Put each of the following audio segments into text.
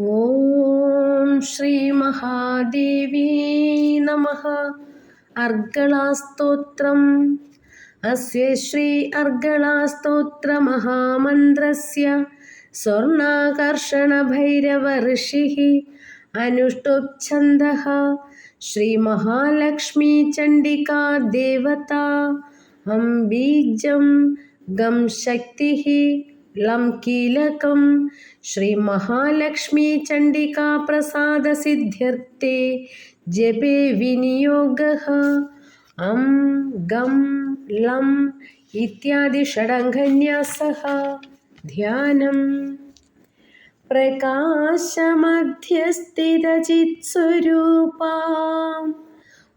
ॐ श्रीमहादेवी नमः। अर्गलास्तोत्रम्। अस्य श्री अर्गलास्तोत्रमहामन्त्रस्य स्वर्णाकर्षणभैरवऋषिः अनुष्टुप्छन्दः। श्रीमहालक्ष्मीचण्डिका देवता अम्बीजं गं शक्तिः। लं कीलकं। श्रीमहालक्ष्मीचण्डिकाप्रसादसिद्ध्यर्थे जपे विनियोगः। अं गं, लं इत्यादि षडङ्गन्यासः। ध्यानम् प्रकाशमध्यस्थितचित्स्वरूपां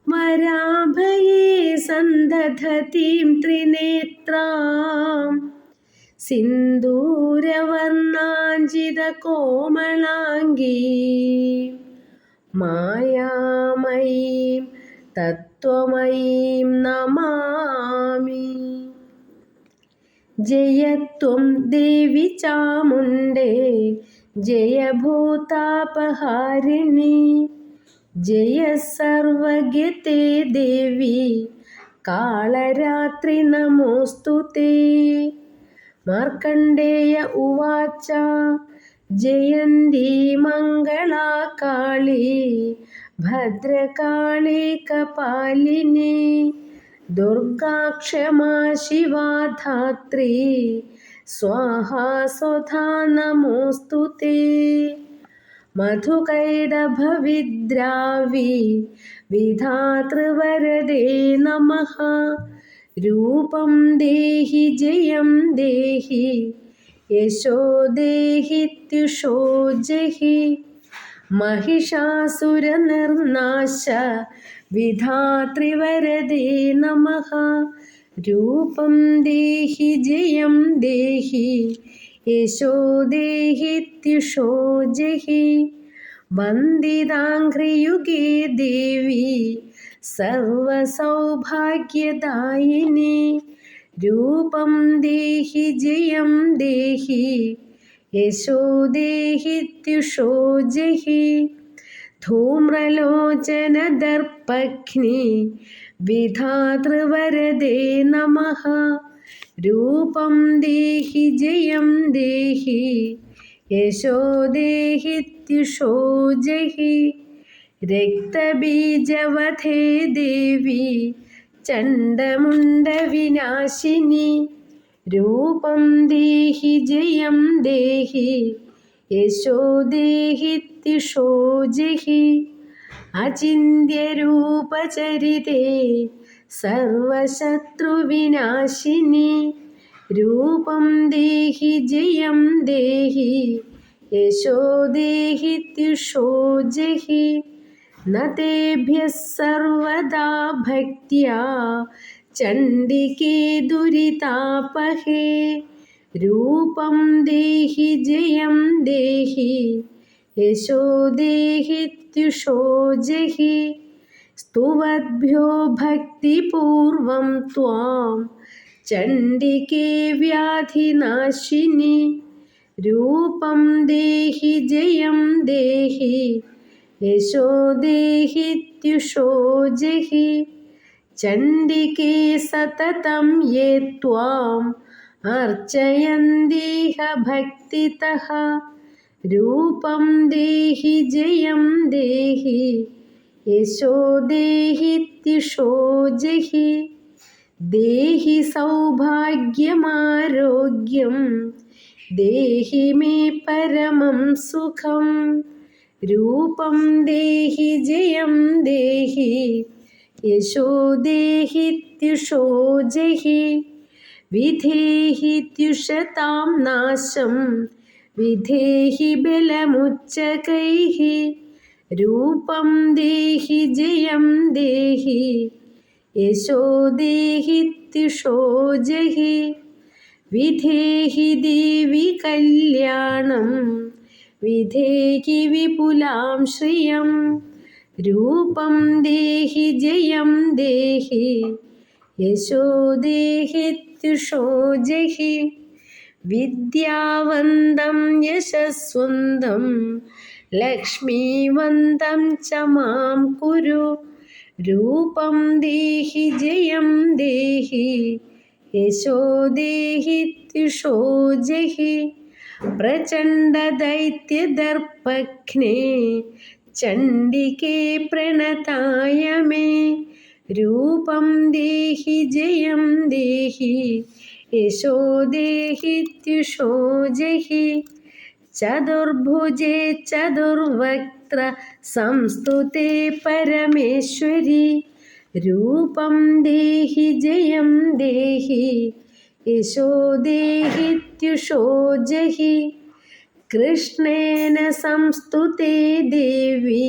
वराभये सन्दधतीं त्रिनेत्राम्। സിന്ദൂരവർണാഞ്ചിതകോമളാംഗീ മായാമയീം തത്വമയീം നമാമി. ജയത്വം ദേവി ചാമുണ്ടേ ജയഭൂതാപഹാരിണി. ജയ സർവഗത്തെ ദേവി കാളരാത്രി നമോസ്തു മാർക്കണ്ഡേയ ഉവാച. ജയന്തി മംഗളാകാളി ഭദ്രകാളി കപാലിനി ദുർഗാക്ഷമാ ശിവാധാത്രി സ്വാഹാ സ്വധാ നമോസ്തു മധുകൈടഭവിദ്രാവി. വിധാതൃവരദേ നമഃ. रूपं देहि, जयं देहि, यशो देहित्युषो जहि। महिषासुरनर्नाश, विधातृवरदे नमः। रूपं देहि, जयं देहि, यशो देहित्युषो जहि। वन्दिदाङ्घ्रियुगे देवी സർവസൗഭാഗ്യദായിനി. രൂപം ദേഹി ജയം ദേഹി. യശോ ദേഹിത്യുഷോ ജഹി. ധൂമ്രലോചനദർപ്പഘ്നി വിധാതൃവരദേ നമ. രൂപം ദേഹി ജയം ദേഹി. യശോ ദേഹിത്യുഷോ ജഹി. രക്തബീജവധേ ദേവി ചണ്ഡമുണ്ടവിനാശിനി രൂപം ദേഹി ജയം ദേഹി യശോ ദേഹിത്യുഷോ ജഹി അചിന്യരൂപചരിതേ സർവശത്രുവിനാശിനി രൂപം ദേഹി ജയം ദേഹി യശോ ദേഹിത്യുഷോ ജഹി न तेभ्यः सर्वदा भक्त्या चण्डिके दुरितापहे रूपं देहि जयं देहि यशो देहित्युषो जहि स्तुवद्भ्यो भक्तिपूर्वं त्वां चण्डिके व्याधिनाशिनि रूपं देहि जयं देहि യശോ ദേഹിത്യുഷോ ജഹി. ചണ്ഡികേ സതതം യേ ത്വാം അർച്ചയന്തീഹ ഭക്തിതഃ രൂപം ദേഹി ജയം ദേഹി. യശോ ദേഹിത്യുഷോ ജഹി. ദേഹി സൗഭാഗ്യമാരോഗ്യം. ദേഹി മേ പരമം സുഖം. രൂപം ദേഹി ജയം ദേഹി. യശോ ദേഹിത്യുഷോ ജഹി. വിധേഹിത്യുഷതാം നാശം. വിധേഹി ബലമുച്ചകൈः രൂപം ദേഹി ജയം ദേഹി. യശോ ദേഹിത്യുഷോ ജഹി. വിധേഹി ദേവി കല്യാണം. വിധേഹി വിപുലാം ശ്രിയം. രൂപം ദേഹി ജയം ദേഹി. യശോ ദേഹിത്യുഷോ ജഹി. വിദ്യാവന്തം യശസ്വന്തം. ലക്ഷ്മീവന്തം ച മാം കുരു. രൂപം ദേഹി ജയം ദേഹി. യശോ ദേഹിത്യുഷോ ജഹി. പ്രചണ്ഡദൈത്യദർപ്പഘ്നേ ചണ്ഡികേ പ്രണതായ മേ രൂപം ദേഹി ജയം ദേഹി യശോ ദേഹിത്യുഷോ ജഹി ചതുർഭുജേ ചതുർവക്ത്ര സംസ്തുതേ പരമേശ്വരി രൂപം ദേഹി ജയം ദേഹി യശോ ദേഹിത്യുഷോ ജഹി കൃഷ്ണേന സംസ്തുതേ ദേവി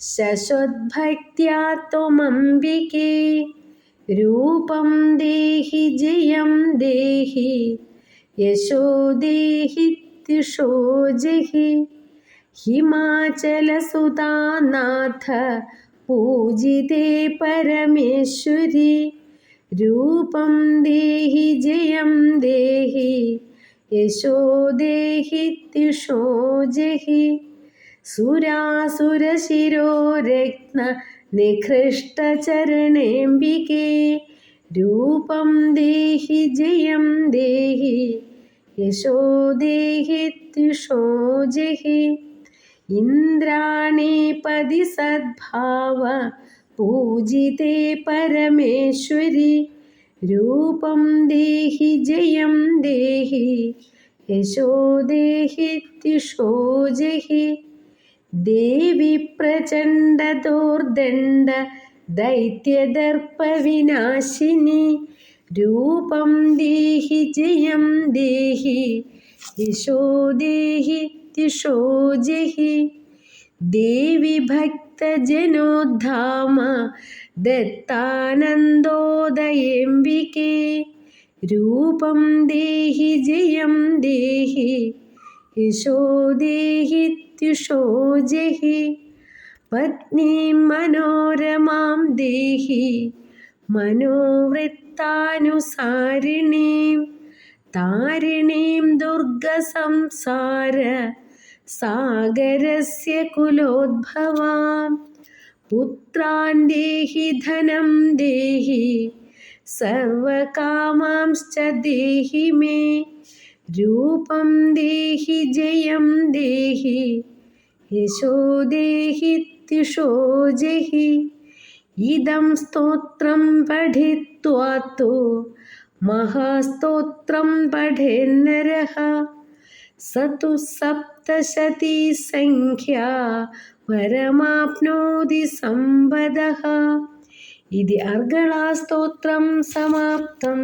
ശശ്വദ്ഭക്ത്യാ ത്വമംബികേ രൂപം ദേഹി ജയം ദേഹി യശോ ദേഹിത്യുഷോ ജഹി ഹിമാചലസുതാനാഥ പൂജിതേ പരമേശ്വരി രൂപം ദേഹി ജയം ദേഹി യശോ ദേഹിത്യുഷോ ജഹി. സുരാസുരശിരോരത്ന നിഘൃഷ്ടചരണേംബികേ രൂപം ദേഹി ജയം ദേഹി യശോ ദേഹിത്യുഷോ ജഹി. ഇന്ദ്രാണീപതി സദ്ഭാവ പൂജിതേ പരമേശ്വരി രൂപം ദേഹി ജയം ദേഹി യശോ ദേഹിത്യുഷോ ജഹി ദേവി പ്രചണ്ഡതോർദണ്ഡ ദൈത്യദർപ്പവിനാശിനി രൂപം ദേഹി ജയം ദേഹി യശോ ദേഹിത്യുഷോ ജഹി ദേവി ഭക്തജനോദ്ധാമ ദത്താനന്ദോദയേംബികേ. രൂപം ദേഹി ജയം ദേഹി യശോ ദേഹിത്യുഷോ ജഹി. പത്നീം മനോരമാം ദേഹി മനോവൃത്താനുസാരിണീം താരിണീം ദുർഗസംസാര സാഗരസ്യ കുലോദ്ഭവാം പുത്രാൻ ദേഹി ധനം ദേഹി സർവകാമാംശ്ച ദേഹി മേ രൂപം ദേഹി ജയം ദേഹി യശോ ദേഹിത്യുഷോ ജഹി ഇതം സ്തോത്രം പഠിത്വാ തോ മഹാസ്തോത്രം പഠേന്നരഃ സതു സപ്തശതി സംഖ്യ പരമാപ്നോതി സമ്പദ ഇതി അർഗളാസ്തോത്രം സമാപ്തം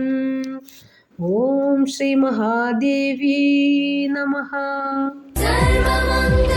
ഓം ശ്രീ മഹാദേവി നമ സർവമംഗളമാംഗളേ